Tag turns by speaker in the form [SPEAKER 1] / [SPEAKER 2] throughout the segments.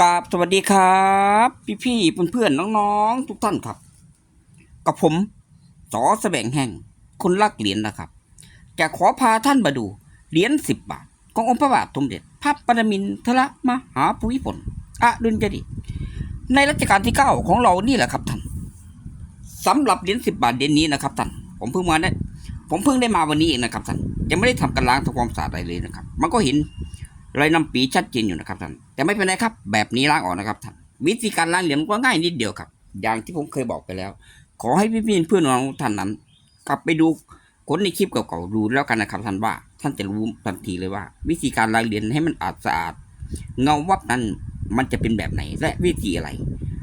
[SPEAKER 1] กราบสวัสดีครับ พี่พี่เพื่อนเพื่อนๆน้องๆ ทุกท่านครับ กับผมสอแสวงแห่งคนรักเหรียญนะครับ จะขอพาท่านมาดูเหรียญสิบบาท ขององค์พระบาทสมเด็จพระปรมินทรมหาภูมิพลอดุลยเดชในรัชกาลที่เก้าของเรานี่แหละครับท่านสำหรับเหรียญสิบบาทเหรียญนี้นะครับท่านผมเพิ่งมาได้ผมเพิ่งได้มาวันนี้เองนะครับท่านยังไม่ได้ทำการล้างทำความสะอาดอะไรเลยนะครับ มันก็เห็น รอยน้ำปีชัดเจนอยู่นะครับท่านแต่ไม่เป็นไรครับ แบบนี้ล้างออกนะครับท่านวิธีการล้างเหรียญก็ง่ายนิดเดียวครับ อย่างที่ผมเคยบอกไปแล้ว ขอให้พี่พี่เพื่อนน้องท่านนั้น กลับไปดูคนในคลิปเก่าๆดูแล้วกันนะครับท่านว่า ท่านจะรู้ทันทีเลยว่า วิธีการล้างเหรียญให้มันอาดสะอาด เงาวับนั้นมันจะเป็นแบบไหนและวิธีอะไร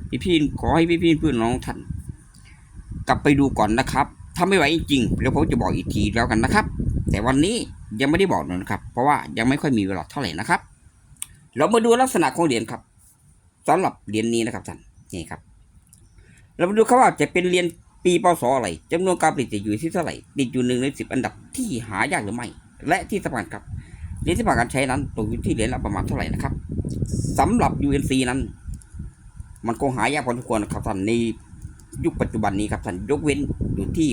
[SPEAKER 1] พี่พี่ขอให้พี่พี่เพื่อนน้องท่าน กลับไปดูก่อนนะครับถ้าไม่ไหวจริงๆเดี๋ยวผมจะบอกอีกทีแล้วกันนะครับ แต่วันนี้ยังไม่ได้บอกนะครับ เพราะว่ายังไม่ค่อยมีเวลาเท่าไหร่นะครับ เรามาดูลักษณะของเหรียญครับสำหรับเหรียญนี้นะครับท่านนี่ครับ เรามาดูครับว่าจะเป็นเหรียญปีพศอะไรจำนวนการผลิตจะอยู่ที่เท่าไหร่ติดอยู่หนึ่งในสิบอันดับที่หายากหรือไม่ และที่สำคัญครับเหรียญที่ผ่านการใช้นั้นตกอยู่ที่เหรียญละประมาณเท่าไหร่นะครับสำหรับ UNC นั้น มันคงหายากพอสมควรนะครับท่านในยุคปัจจุบันนี้ครับท่านยกเว้นอยู่ที่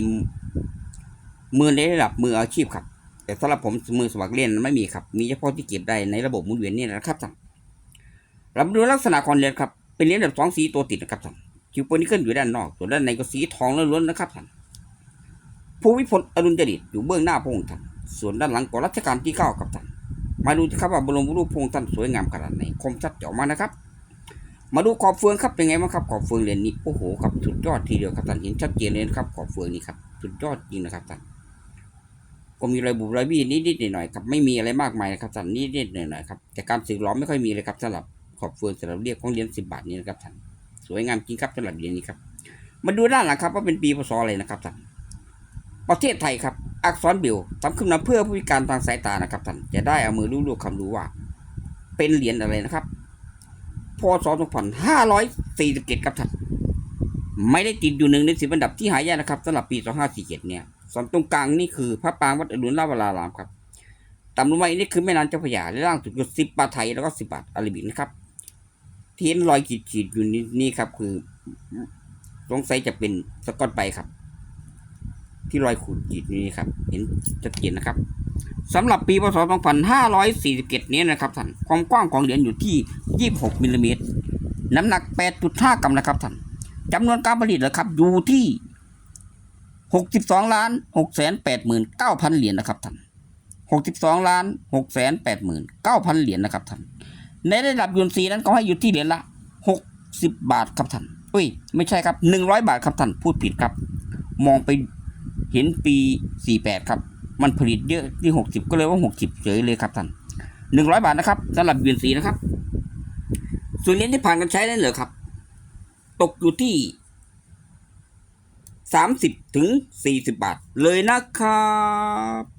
[SPEAKER 1] มือในระดับมืออาชีพครับ แต่สำหรับผมมือสมัครเล่นไม่มีครับ มีเฉพาะที่เก็บได้ในระบบหมุนเวียนนี่นะครับท่านเรามาดูลักษณะของเหรียญครับ เป็นเหรียญแบบสองสีตัวติดนะครับท่านคิวโปนิเกิลอยู่ด้านนอกส่วนด้านในก็สีทองล้วนๆนะครับท่านภูมิพลอดุลยเดชอยู่เบื้องหน้าพระองค์ท่านส่วนด้านหลังก็รัชกาลที่เก้าครับท่านมาดูครับว่าบรมรูปพระองค์ท่านสวยงามขนาดไหนคมชัดเจ๋อมากนะครับ มาดูขอบเฟืองครับเป็นไงบ้างครับขอบเฟืองเหรียญนี้โอ้โหครับสุดยอดทีเดียวครับท่านเห็นชัดเจนเลยนะครับขอบเฟืองนี้ครับสุดยอดจริงนะครับท่าน ก็มีรอยบุบรอยบี้นิดๆหน่อยๆครับไม่มีอะไรมากมายนะครับท่านนิดๆหน่อยๆครับแต่การสึกหล้อมไม่ค่อยมีเลยครับสำหรับขอบเฟืองสำหรับเรียกของเหรียญสิบบาทนี้นะครับท่านสวยงามจริงครับสำหรับเหรียญนี้ครับ มาดูด้านหลังครับ ว่าเป็นปีพศอะไรนะครับท่านประเทศไทยครับ อักษรเบลทำขึ้นมาเพื่อผู้พิการทางสายตานะครับท่านจะได้เอามือลูบๆคำรู้ว่า เป็นเหรียญอะไรนะครับพศ2547ครับท่านไม่ได้ติดอยู่หนึ่งในสิบอันดับที่หายากนะครับสำหรับปี 2547เนี่ย ส่วนตรงกลางนี่คือพระปรางวัดอรุณราวรารามครับต่ำลงมาอีกนี่คือแม่น้ำเจ้าพระยาและล่างสุดคือสิบบาทไทยแล้วก็สิบบาทอาราบิกนะครับที่เห็นรอยขีดๆอยู่นี่นี่ครับ คือสงสัยจะเป็นสกอตไปครับ ที่รอยขูดขีดนี้ครับ เห็นชัดเจนนะครับสำหรับปีพศ2547นี้นะครับท่านความกว้างของเหรียญอยู่ที่ 26มิลลิเมตรน้ำหนัก 8.5 กรัมนะครับท่านจำนวนการผลิตนะครับอยู่ที่ หกสิบสองล้านหกแสนแปดหมื่นเก้าพันเหรียญนะครับท่านหกสิบสองล้านหกแสนแปดหมื่นเก้าพันเหรียญนะครับท่านในระดับยูนซีนั้นก็ให้อยู่ที่เหรียญละหกสิบบาทครับท่านอุ้ยไม่ใช่ครับหนึ่งร้อยบาทครับท่านพูดผิดครับ มองไปเห็นปีสี่แปดครับ มันผลิตเยอะที่หกสิบก็เลยว่าหกสิบเฉยเลยครับท่านหนึ่งร้อยบาทนะครับสำหรับยูนซีนะครับ ส่วนเหรียญที่ผ่านการใช้นั้เหรอครับ ตกอยู่ที่ สามสิบถึงสี่สิบบาทเลยนะครับ